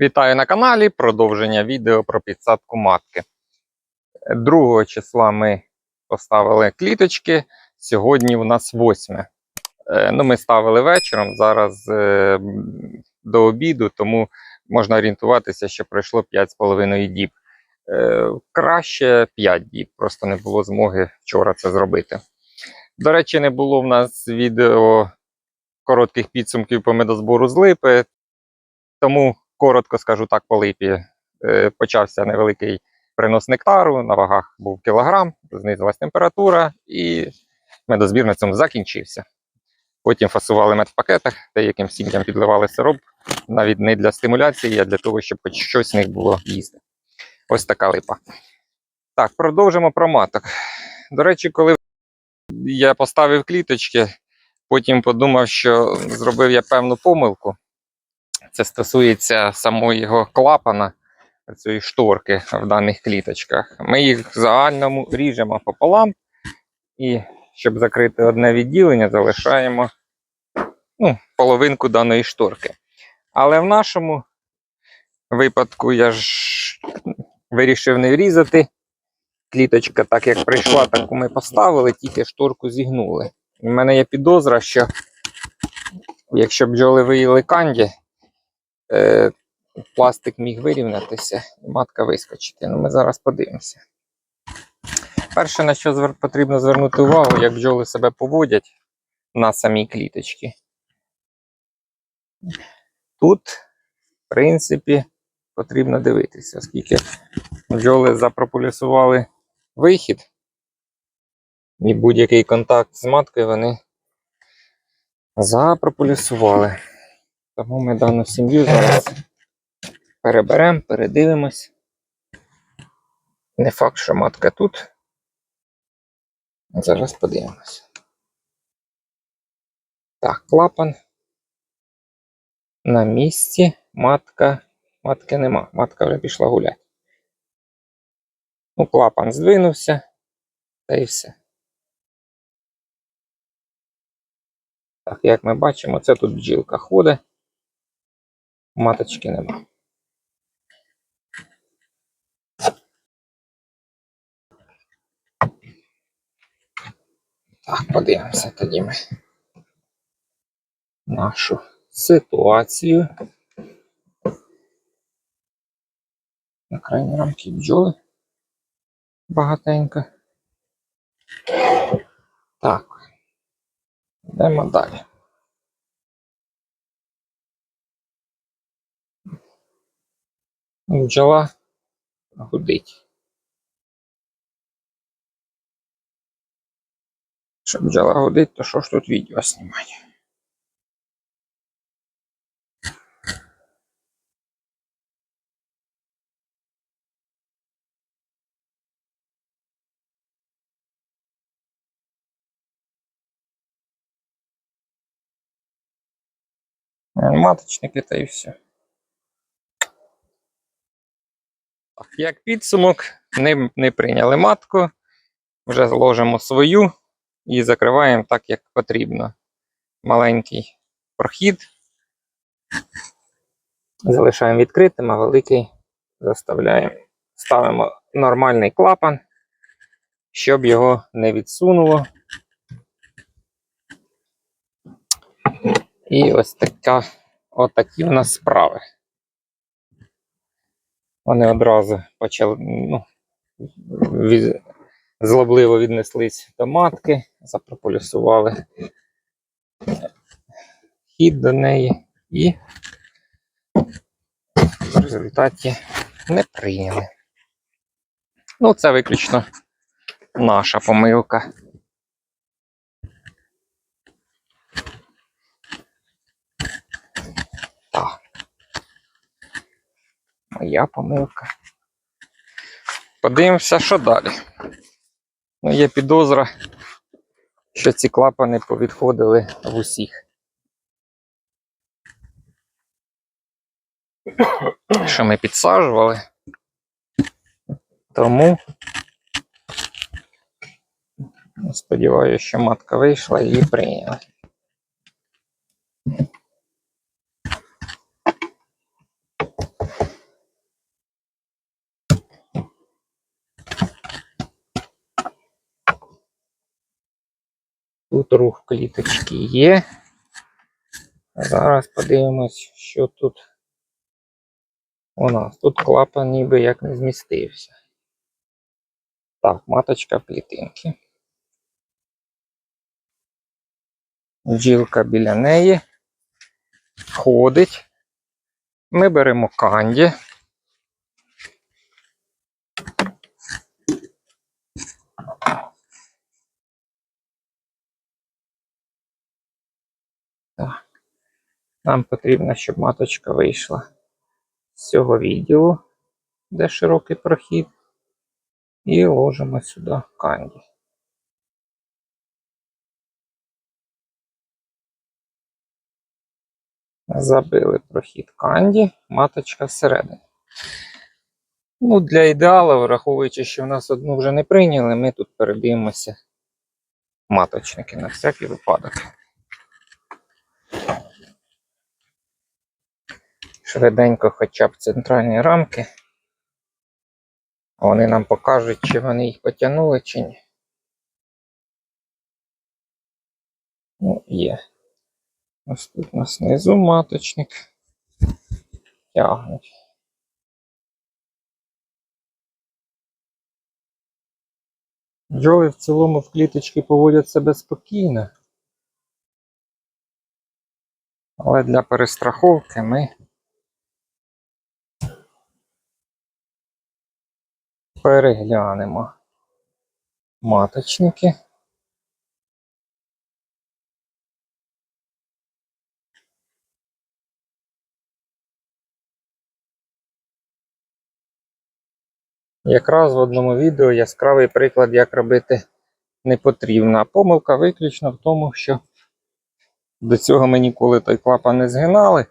Вітаю на каналі. Продовження відео про підсадку матки. 2 числа ми поставили кліточки. Сьогодні у нас 8. Е, Ну, ми ставили вечором, зараз е, до обіду, тому можна орієнтуватися, що пройшло 5,5 діб. Е, Краще 5 діб, просто не було змоги вчора це зробити. До речі, не було в нас відео коротких підсумків по медозбору з липи, тому коротко скажу так по липі. Е, Почався невеликий принос нектару, на вагах був кілограм, знизилась температура, і медозбір на цьому закінчився. Потім фасували мед в пакетах, деяким сім'ям підливали сироп, навіть не для стимуляції, а для того, щоб хоч щось з них було їсти. Ось така липа. Так, продовжимо про маток. До речі, коли я поставив кліточки, потім подумав, що зробив я певну помилку. Це стосується самого його клапана, цієї шторки в даних кліточках. Ми їх в загальному ріжемо пополам, і щоб закрити одне відділення, залишаємо ну, половинку даної шторки. Але в нашому випадку я ж вирішив не різати. Кліточка, так як прийшла, таку ми поставили, тільки шторку зігнули. У мене є підозра, що якщо бджоли виїли канді, е, пластик міг вирівнятися і матка вискочити. Ну, ми зараз подивимося. Перше, на що звер... потрібно звернути увагу, як бджоли себе поводять на самій кліточці. Тут, в принципі, потрібно дивитися, оскільки бджоли запрополісували вихід, і будь-який контакт з маткою вони запрополісували. Тому ми дану сім'ю зараз переберемо, передивимось. Не факт, що матка тут. Зараз подивимося. Так, клапан. На місці. Матка. Матки нема. Матка вже пішла гуляти. Ну, клапан здвинувся. Та і все. Так, як ми бачимо, це тут бджілка ходить. Маточки нема. Так, подивимося тоді ми нашу ситуацію. На крайній рамки бджоли багатенько. Так, йдемо далі. Бджола гудить. Щоб бджола гудить, то що ж тут відео знімати? Маточники та і все. Так, Як підсумок, не, не прийняли матку, вже зложимо свою і закриваємо так, як потрібно. Маленький прохід. Залишаємо відкритим, а великий заставляємо. Ставимо нормальний клапан, щоб його не відсунуло. І ось така, отакі у нас справи. Вони одразу почали ну, від, злобливо віднеслись до матки, запрополісували хід до неї і в результаті не прийняли. Ну, це виключно наша помилка. Моя помилка. Подивимося, що далі. Ну, є підозра, що ці клапани повідходили в усіх. Що ми підсаджували. Тому сподіваюся, що матка вийшла і її прийняла. Тут рух кліточки є. Зараз подивимось, що тут у нас. Тут клапан ніби як не змістився. Так, маточка в клітинки. Бджілка біля неї. Ходить. Ми беремо канді. Так. Нам потрібно, щоб маточка вийшла з цього відділу, де широкий прохід, і ложимо сюди канді. Забили прохід канді, маточка всередині. Ну, для ідеалу, враховуючи, що в нас одну вже не прийняли, ми тут передивимося маточники на всякий випадок. Швиденько хоча б центральні рамки. Вони нам покажуть, чи вони їх потягнули, чи ні. Ну, є. Ось тут у нас знизу маточник. Тягнуть. Бджоли в цілому в кліточці поводять себе спокійно. Але для перестраховки ми переглянемо маточники. Якраз в одному відео яскравий приклад, як робити не потрібно. Помилка виключно в тому, що до цього ми ніколи той клапан не згинали,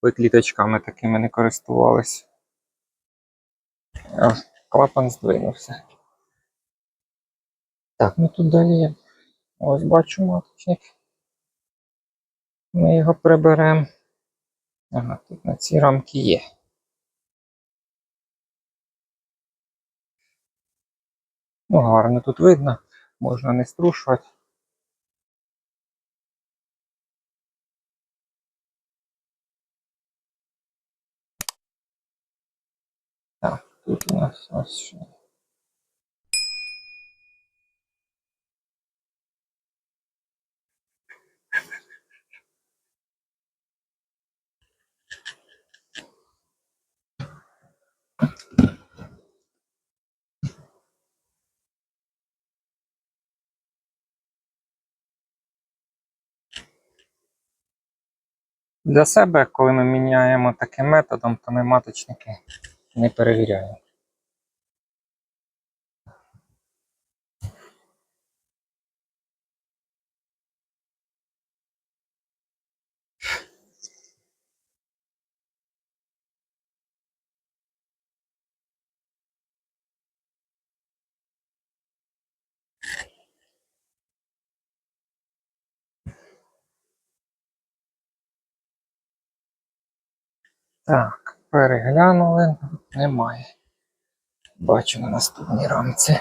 коли кліточками такими не користувалися. Клапан здвинувся. Так, ну тут далі. Ось бачу маточник. Ми його приберемо. Ага, тут на цій рамки є. Ну, гарно тут видно, можна не струшувати. Так, тут у нас ось що. Для себе, коли ми міняємо таким методом, то ми маточники не перевіряємо. Так, переглянули, немає. Бачу на наступній рамці.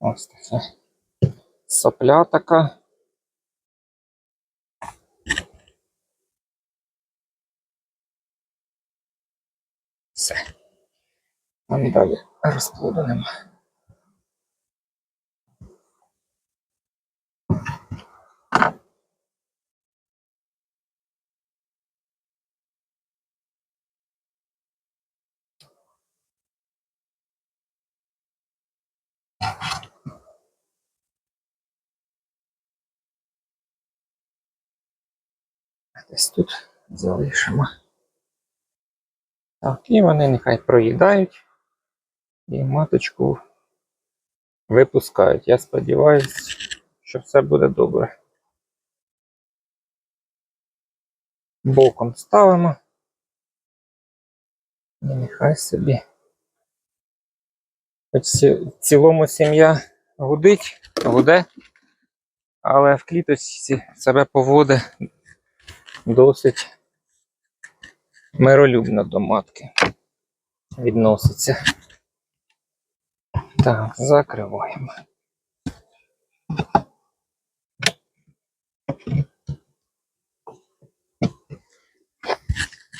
Ось таке. Сопля така. Все. Там далі розплоду немає. Десь тут залишимо. Так, і вони нехай проїдають і маточку випускають. Я сподіваюся, що все буде добре. Боком ставимо. І нехай собі. Хоч в цілому сім'я гудить, гуде, але в кліточці себе поводить досить миролюбно до матки. відноситься. Так, закриваємо.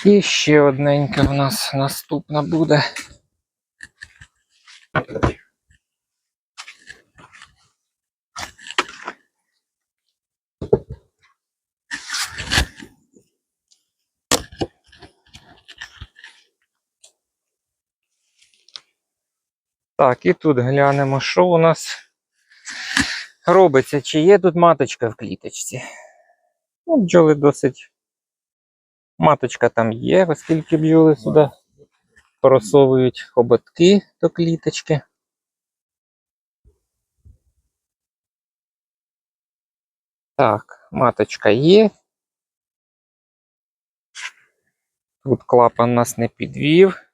І ще одненька в нас наступна буде. Так, і тут глянемо, що у нас робиться. Чи є тут маточка в кліточці? Ну, бджоли досить. Маточка там є, оскільки бджоли сюди просовують хоботки до кліточки. Так, маточка є. Тут клапан нас не підвів.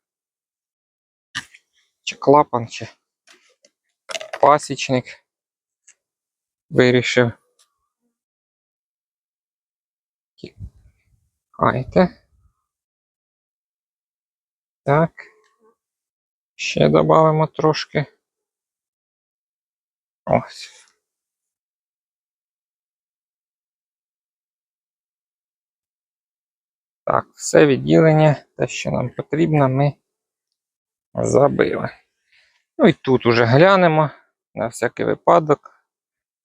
Чи клапан, чи пасічник вирішив. Хайте. Так. Ще додамо трошки. Ось. Так, все відділення, те, що нам потрібно, ми забили. Ну і тут уже глянемо на всякий випадок.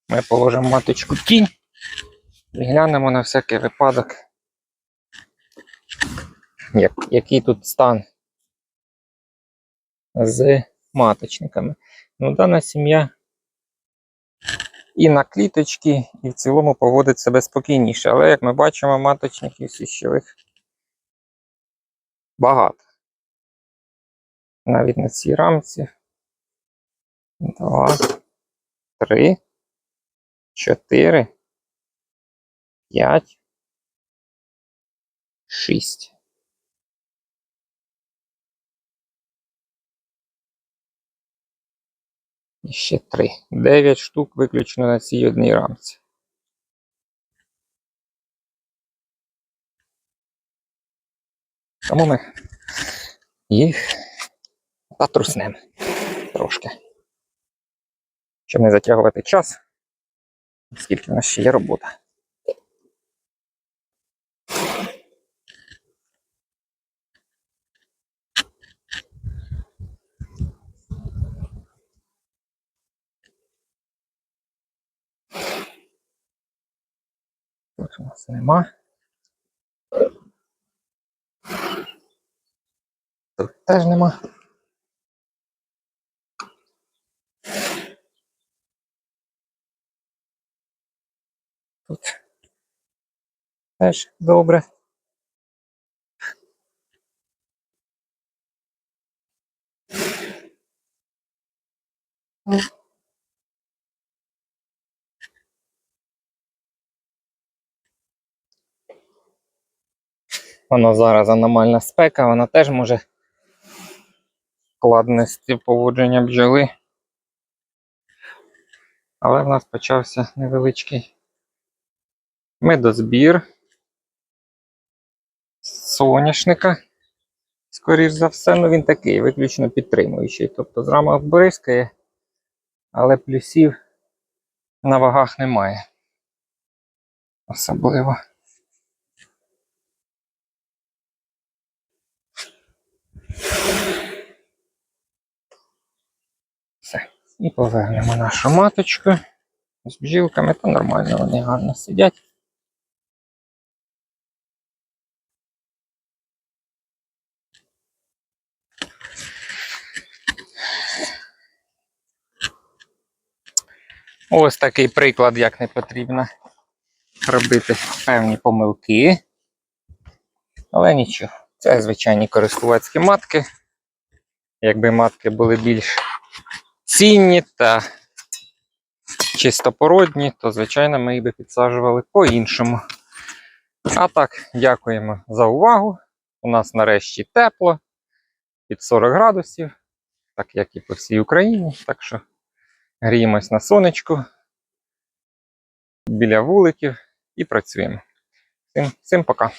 Ми положимо маточку тінь і глянемо на всякий випадок, як, який тут стан з маточниками. Ну, дана сім'я і на кліточки, і в цілому поводить себе спокійніше. Але, як ми бачимо, маточників сіщових багато. Навіть на цій рамці. Два, три, чотири, п'ять, шість. І ще три. Дев'ять штук виключно на цій одній рамці. Тому ми їх затруснемо трошки. Щоб не затягувати час, оскільки в нас ще є робота. Тут у нас нема. Тут теж нема. Тут теж добре. Воно зараз аномальна спека, вона теж може складності поводження бджоли. Але в нас почався невеличкий медозбір соняшника. Скоріш за все, ну він такий, виключно підтримуючий. Тобто з рамок бризкає, але плюсів на вагах немає. Особливо. Все. І повернемо нашу маточку з бджілками, то нормально вони гарно сидять. Ось такий приклад, як не потрібно робити певні помилки. Але нічого, це звичайні користувацькі матки. Якби матки були більш цінні та чистопородні, то, звичайно, ми їх би підсаджували по-іншому. А так, дякуємо за увагу. У нас нарешті тепло під 40 градусів, так як і по всій Україні. Так що гріємось на сонечку біля вуликів і працюємо. Всім, всім пока.